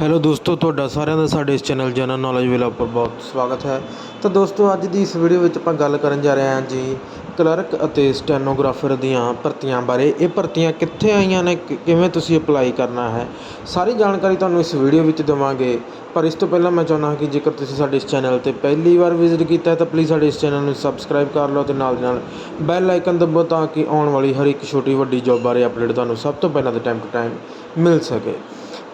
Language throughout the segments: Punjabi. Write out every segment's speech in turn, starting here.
ਹੈਲੋ ਦੋਸਤੋ, ਤੁਹਾਡਾ ਸਾਰਿਆਂ ਦਾ ਸਾਡੇ ਇਸ ਚੈਨਲ ਜਨਰਲ ਨੌਲੇਜ ਵਲੌਗ ਪਰ ਬਹੁਤ ਸਵਾਗਤ ਹੈ। ਤਾਂ ਦੋਸਤੋ, ਅੱਜ ਦੀ ਇਸ ਵੀਡੀਓ ਵਿੱਚ ਆਪਾਂ ਗੱਲ ਕਰਨ ਜਾ ਰਹੇ ਹਾਂ ਜੀ ਕਲਰਕ ਅਤੇ ਸਟੈਨੋਗ੍ਰਾਫਰ ਦੀਆਂ ਭਰਤੀਆਂ ਬਾਰੇ। ਇਹ ਭਰਤੀਆਂ ਕਿੱਥੇ ਆਈਆਂ ਨੇ ਕਿਵੇਂ ਤੁਸੀਂ ਅਪਲਾਈ ਕਰਨਾ ਹੈ? ਸਾਰੀ ਜਾਣਕਾਰੀ ਤੁਹਾਨੂੰ ਇਸ ਵੀਡੀਓ ਵਿੱਚ ਦੇਵਾਂਗੇ। ਪਰ ਇਸ ਤੋਂ ਪਹਿਲਾਂ ਮੈਂ ਚਾਹੁੰਦਾ ਹਾਂ ਕਿ ਜੇਕਰ ਤੁਸੀਂ ਸਾਡੇ ਇਸ ਚੈਨਲ ਤੇ ਪਹਿਲੀ ਵਾਰ ਵਿਜ਼ਿਟ ਕੀਤਾ ਹੈ, ਤਾਂ ਪਲੀਜ਼ ਸਾਡੇ ਇਸ ਚੈਨਲ ਨੂੰ ਸਬਸਕ੍ਰਾਈਬ ਕਰ ਲਓ ਤੇ ਨਾਲ ਦੀ ਨਾਲ ਬੈਲ ਆਈਕਨ ਦਬਾਓ ਤਾਂ ਕਿ ਆਉਣ ਵਾਲੀ ਹਰ ਇੱਕ ਛੋਟੀ ਵੱਡੀ ਜੌਬ ਬਾਰੇ ਅਪਡੇਟ ਤੁਹਾਨੂੰ ਸਭ ਤੋਂ ਪਹਿਲਾਂ ਤੇ ਟਾਈਮ ਟੂ ਟਾਈਮ ਮਿਲ ਸਕੇ।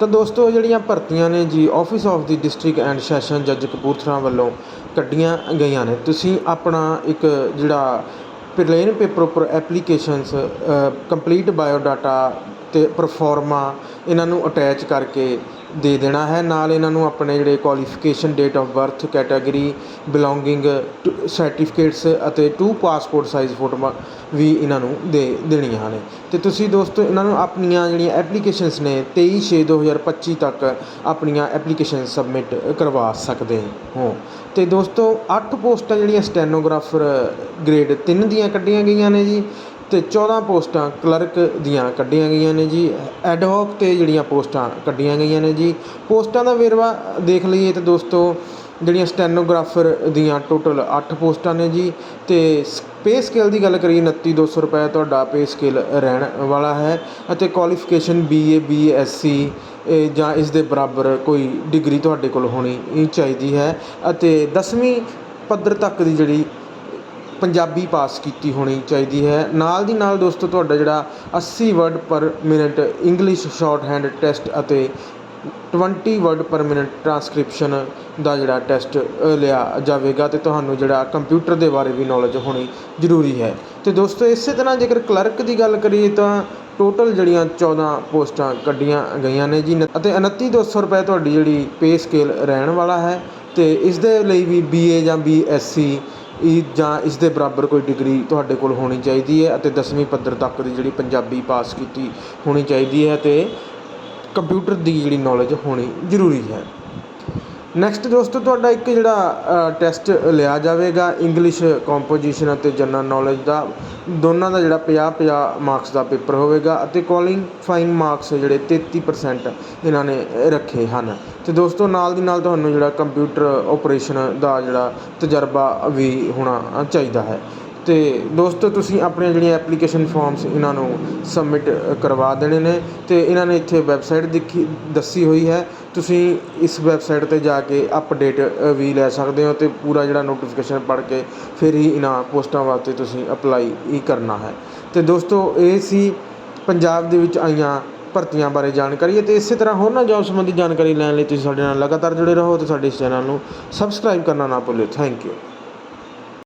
ਤਾਂ ਦੋਸਤੋ ਜਿਹੜੀਆਂ ਭਰਤੀਆਂ ਨੇ ਜੀ office of the district and session ਜੱਜ ਕਪੂਰਥਲਾ ਵੱਲੋਂ ਕੱਢੀਆਂ ਗਈਆਂ ਨੇ। ਤੁਸੀਂ ਆਪਣਾ ਇੱਕ ਜਿਹੜਾ ਪਲੇਨ ਪੇਪਰ ਉੱਪਰ ਐਪਲੀਕੇਸ਼ਨਸ ਕੰਪਲੀਟ ਬਾਇਓ ਡਾਟਾ ਤੇ ਪਰਫਾਰਮਾ ਇਹਨਾਂ ਨੂੰ ਅਟੈਚ ਕਰਕੇ ਦੇ ਦੇਣਾ ਹੈ। ਨਾਲ ਇਹਨਾਂ ਨੂੰ ਆਪਣੇ ਜਿਹੜੇ qualification date of birth category belonging certificates ਅਤੇ ਟੂ ਪਾਸਪੋਰਟ ਸਾਈਜ਼ ਫੋਟੋਆਂ ਵੀ ਇਹਨਾਂ ਨੂੰ ਦੇ ਦੇਣੀਆਂ ਨੇ ਅਤੇ ਤੁਸੀਂ ਦੋਸਤੋ, ਇਹਨਾਂ ਨੂੰ ਆਪਣੀਆਂ ਜਿਹੜੀਆਂ ਐਪਲੀਕੇਸ਼ਨਸ ਨੇ 23/6/2025 ਤੱਕ ਆਪਣੀਆਂ ਐਪਲੀਕੇਸ਼ਨ ਸਬਮਿਟ ਕਰਵਾ ਸਕਦੇ ਹੋ। ਅਤੇ ਦੋਸਤੋ, ਅੱਠ ਪੋਸਟਾਂ ਜਿਹੜੀਆਂ ਸਟੈਨੋਗ੍ਰਾਫਰ ਗ੍ਰੇਡ ਤਿੰਨ ਦੀਆਂ ਕੱਢੀਆਂ ਗਈਆਂ ਨੇ ਜੀ। ਅਤੇ ਚੌਦਾਂ ਪੋਸਟਾਂ ਕਲਰਕ ਦੀਆਂ ਕੱਢੀਆਂ ਗਈਆਂ ਨੇ ਜੀ। ਐਡਹੌਕ ਤੇ ਜਿਹੜੀਆਂ ਪੋਸਟਾਂ ਕੱਢੀਆਂ ਗਈਆਂ ਨੇ ਜੀ। ਪੋਸਟਾਂ ਦਾ ਵੇਰਵਾ ਦੇਖ ਲਈਏ ਤਾਂ ਦੋਸਤੋ, ਜਿਹੜੀਆਂ ਸਟੈਨੋਗ੍ਰਾਫਰ ਦੀਆਂ ਟੋਟਲ ਅੱਠ ਪੋਸਟਾਂ ਨੇ ਜੀ। ਤੇ ਪੇ ਸਕੇਲ ਦੀ ਗੱਲ ਕਰੀਏ 2900 ਰੁਪਏ ਤੁਹਾਡਾ ਪੇ ਸਕੇਲ ਰਹਿਣ ਵਾਲਾ ਹੈ ਅਤੇ qualification B A B BA BSc ਜਾਂ ਇਸ ਦੇ ਬਰਾਬਰ ਕੋਈ ਡਿਗਰੀ ਤੁਹਾਡੇ ਕੋਲ ਹੋਣੀ ਚਾਹੀਦੀ ਹੈ। ਅਤੇ 10ਵੀਂ ਪੱਧਰ ਤੱਕ ਦੀ ਜਿਹੜੀ ਪੰਜਾਬੀ ਪਾਸ ਕੀਤੀ ਹੋਣੀ ਚਾਹੀਦੀ ਹੈ। ਨਾਲ ਦੀ ਨਾਲ ਦੋਸਤੋ, ਤੁਹਾਡਾ ਜਿਹੜਾ 80 word per minute English shorthand test ਅਤੇ 20 ਵਰਡ ਪਰ ਮਿੰਟ ਟਰਾਂਸਕ੍ਰਿਪਸ਼ਨ ਦਾ ਜਿਹੜਾ ਟੈਸਟ ਲਿਆ ਜਾਵੇਗਾ ਅਤੇ ਤੁਹਾਨੂੰ ਜਿਹੜਾ ਕੰਪਿਊਟਰ ਦੇ ਬਾਰੇ ਵੀ ਨੌਲੇਜ ਹੋਣੀ ਜ਼ਰੂਰੀ ਹੈ। ਅਤੇ ਦੋਸਤੋ, ਇਸੇ ਤਰ੍ਹਾਂ ਜੇਕਰ ਕਲਰਕ ਦੀ ਗੱਲ ਕਰੀਏ ਤਾਂ ਟੋਟਲ ਜਿਹੜੀਆਂ 14 ਪੋਸਟਾਂ ਕੱਢੀਆਂ ਗਈਆਂ ਨੇ ਜੀ। ਅਤੇ 2900 ਰੁਪਏ ਤੁਹਾਡੀ ਜਿਹੜੀ ਪੇ ਸਕੇਲ ਰਹਿਣ ਵਾਲਾ ਹੈ ਤੇ ਇਸ ਦੇ ਲਈ ਵੀ ਬੀਏ ਜਾਂ ਬੀਐਸਸੀ ਇਹ ਜਾਂ ਇਸ ਦੇ ਬਰਾਬਰ ਕੋਈ ਡਿਗਰੀ ਤੁਹਾਡੇ ਕੋਲ ਹੋਣੀ ਚਾਹੀਦੀ ਹੈ ਅਤੇ 10ਵੀਂ ਪੱਧਰ ਤੱਕ ਦੀ ਜਿਹੜੀ ਪੰਜਾਬੀ ਪਾਸ ਕੀਤੀ ਹੋਣੀ ਚਾਹੀਦੀ ਹੈ ਅਤੇ ਕੰਪਿਊਟਰ ਦੀ ਜਿਹੜੀ ਨੌਲੇਜ ਹੋਣੀ ਜ਼ਰੂਰੀ ਹੈ। ਨੈਕਸਟ ਦੋਸਤੋ, ਤੁਹਾਡਾ ਇੱਕ ਜਿਹੜਾ ਟੈਸਟ ਲਿਆ ਜਾਵੇਗਾ ਇੰਗਲਿਸ਼ ਕੰਪੋਜੀਸ਼ਨ ਅਤੇ ਜਨਰਲ ਨੌਲੇਜ ਦਾ। ਦੋਨਾਂ ਦਾ ਜਿਹੜਾ 50 50 ਮਾਰਕਸ ਦਾ ਪੇਪਰ ਹੋਵੇਗਾ ਅਤੇ ਕੁਆਲੀਫਾਈਂਗ ਮਾਰਕਸ ਜਿਹੜੇ 33% ਇਹਨਾਂ ਨੇ ਰੱਖੇ ਹਨ। ਅਤੇ ਦੋਸਤੋ, ਨਾਲ ਦੀ ਨਾਲ ਤੁਹਾਨੂੰ ਜਿਹੜਾ ਕੰਪਿਊਟਰ ਓਪਰੇਸ਼ਨ ਦਾ ਜਿਹੜਾ ਤਜਰਬਾ ਵੀ ਹੋਣਾ ਚਾਹੀਦਾ ਹੈ। ਅਤੇ ਦੋਸਤੋ, ਤੁਸੀਂ ਆਪਣੀਆਂ ਜਿਹੜੀਆਂ ਐਪਲੀਕੇਸ਼ਨ ਫਾਰਮਸ ਇਹਨਾਂ ਨੂੰ ਸਬਮਿਟ ਕਰਵਾ ਦੇਣੇ ਨੇ ਅਤੇ ਇਹਨਾਂ ਨੇ ਇੱਥੇ ਵੈਬਸਾਈਟ ਦਿਖੀ, ਦੱਸੀ ਹੋਈ ਹੈ। ਤੁਸੀਂ ਇਸ ਵੈਬਸਾਈਟ ਤੇ ਜਾ ਕੇ ਅਪਡੇਟ ਵੀ ਲੈ ਸਕਦੇ ਹੋ ਅਤੇ ਪੂਰਾ ਜਿਹੜਾ ਨੋਟੀਫਿਕੇਸ਼ਨ ਪੜ੍ਹ ਕੇ ਫਿਰ ਹੀ ਇਹਨਾਂ ਪੋਸਟਾਂ ਵਾਸਤੇ ਤੁਸੀਂ ਅਪਲਾਈ ਹੀ ਕਰਨਾ ਹੈ। ਅਤੇ ਦੋਸਤੋ, ਇਹ ਸੀ ਪੰਜਾਬ ਦੇ ਵਿੱਚ ਆਈਆਂ ਭਰਤੀਆਂ ਬਾਰੇ ਜਾਣਕਾਰੀ ਅਤੇ ਇਸੇ ਤਰ੍ਹਾਂ ਹੋਰਨਾਂ ਜੋਬ ਸੰਬੰਧੀ ਜਾਣਕਾਰੀ ਲੈਣ ਲਈ ਤੁਸੀਂ ਸਾਡੇ ਨਾਲ ਲਗਾਤਾਰ ਜੁੜੇ ਰਹੋ ਅਤੇ ਸਾਡੇ ਇਸ ਚੈਨਲ ਨੂੰ ਸਬਸਕ੍ਰਾਈਬ ਕਰਨਾ ਨਾ ਭੁੱਲਿਓ। Thank you